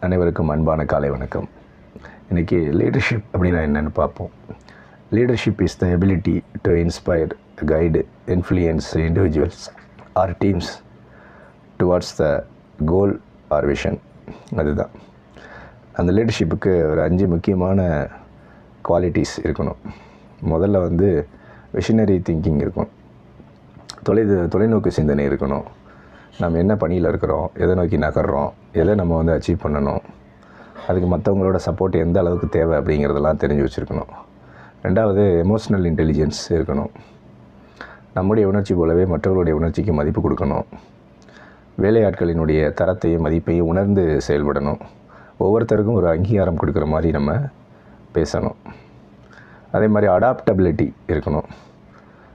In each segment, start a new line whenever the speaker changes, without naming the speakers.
அனைவருக்கும் அன்பான காலை வணக்கம். இன்றைக்கி லீடர்ஷிப் அப்படின்னா என்னென்னு பார்ப்போம். Leadership is the ability to inspire guide influence individuals or teams towards the goal or vision அதுதான். அந்த லீடர்ஷிப்புக்கு ஒரு அஞ்சு முக்கியமான குவாலிட்டிஸ் இருக்கணும். முதல்ல வந்து விஷனரி திங்கிங் இருக்கும் தொலை தொலைநோக்கு சிந்தனை இருக்கணும். நம்ம என்ன பணியில் இருக்கிறோம் எதை நோக்கி நகர்றோம் எதை நம்ம வந்து அச்சீவ் பண்ணணும் அதுக்கு மற்றவங்களோட சப்போர்ட் எந்த அளவுக்கு தேவை அப்படிங்கிறதெல்லாம் தெரிஞ்சு வச்சுருக்கணும். ரெண்டாவது எமோஷ்னல் இன்டெலிஜென்ஸ் இருக்கணும். நம்முடைய உணர்ச்சி போலவே மற்றவர்களுடைய உணர்ச்சிக்கு மதிப்பு கொடுக்கணும். வேலையாட்களினுடைய தரத்தையும் மதிப்பையும் உணர்ந்து செயல்படணும். ஒவ்வொருத்தருக்கும் ஒரு அங்கீகாரம் கொடுக்குற மாதிரி நம்ம பேசணும். அதே மாதிரி அடாப்டபிலிட்டி இருக்கணும்.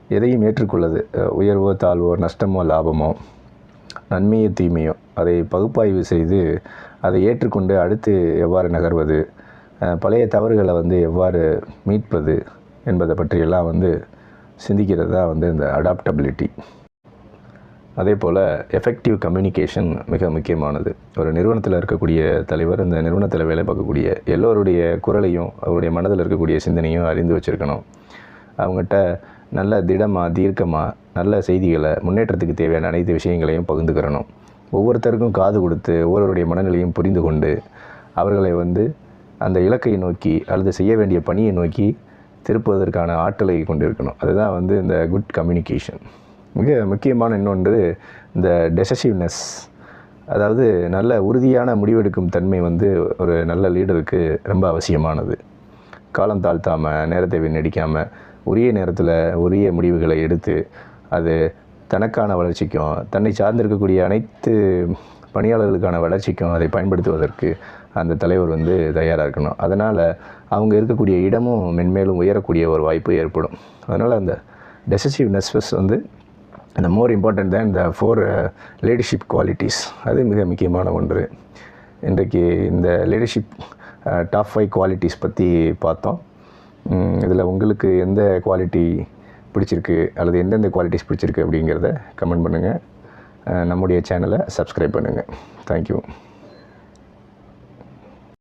எதையும் ஏற்றுக்கொள்ளது. உயர்வோ தாழ்வோ நஷ்டமோ லாபமோ நன்மையோ தீமையோ அதை பகுப்பாய்வு செய்து அதை ஏற்றுக்கொண்டு அடுத்து எவ்வாறு நகர்வது பழைய தவறுகளை வந்து எவ்வாறு மீட்பது என்பதை பற்றியெல்லாம் வந்து சிந்திக்கிறது தான் வந்து இந்த அடாப்டபிலிட்டி அதே போல் எஃபெக்டிவ் கம்யூனிகேஷன் மிக முக்கியமானது. ஒரு நிறுவனத்தில் இருக்கக்கூடிய தலைவர் இந்த நிறுவனத்தில் வேலை பார்க்கக்கூடிய எல்லோருடைய குரலையும் அவருடைய மனதில் இருக்கக்கூடிய சிந்தனையும் அறிந்து வச்சுருக்கணும். அவங்ககிட்ட நல்ல திடமாக தீர்க்கமாக நல்ல செய்திகளை முன்னேற்றத்துக்கு தேவையான அனைத்து விஷயங்களையும் பகிர்ந்துக்கிறணும். ஒவ்வொருத்தருக்கும் காது கொடுத்து ஒவ்வொருவருடைய மனநிலையும் புரிந்து கொண்டு அவர்களை வந்து அந்த இலக்கை நோக்கி அல்லது செய்ய வேண்டிய பணியை நோக்கி திருப்புவதற்கான ஆற்றலை கொண்டிருக்கணும். அதுதான் வந்து இந்த குட் கம்யூனிகேஷன் மிக முக்கியமான இன்னொன்று இந்த டெசசிவ்னஸ் அதாவது நல்ல உறுதியான முடிவெடுக்கும் தன்மை வந்து ஒரு நல்ல லீடருக்கு ரொம்ப அவசியமானது. காலம் தாழ்த்தாமல் நேரத்தை வீணடிக்காமல் உரிய நேரத்தில் உரிய முடிவுகளை எடுத்து அது தனக்கான வளர்ச்சிக்கும் தன்னை சார்ந்திருக்கக்கூடிய அனைத்து பணியாளர்களுக்கான வளர்ச்சிக்கும் அதை பயன்படுத்துவதற்கு அந்த தலைவர் வந்து தயாராக இருக்கணும். அதனால் அவங்க இருக்கக்கூடிய இடமும் மென்மேலும் உயரக்கூடிய ஒரு வாய்ப்பு ஏற்படும். அதனால் அந்த டெசசிவ்னஸ் வந்து அந்த மோர் இம்பார்ட்டன்ட் தான் இந்த ஃபோர் லீடர்ஷிப் குவாலிட்டிஸ் அது மிக முக்கியமான ஒன்று. இன்றைக்கு இந்த லீடர்ஷிப் டாப் ஃபைவ் குவாலிட்டிஸ் பற்றி பார்த்தோம். இதில் உங்களுக்கு எந்த குவாலிட்டி பிடிச்சிருக்கு அல்லது எந்தெந்த குவாலிட்டிஸ் பிடிச்சிருக்கு அப்படிங்கிறத கமெண்ட் பண்ணுங்கள் நம்முடைய சேனலை சப்ஸ்கிரைப் பண்ணுங்கள் தேங்க்யூ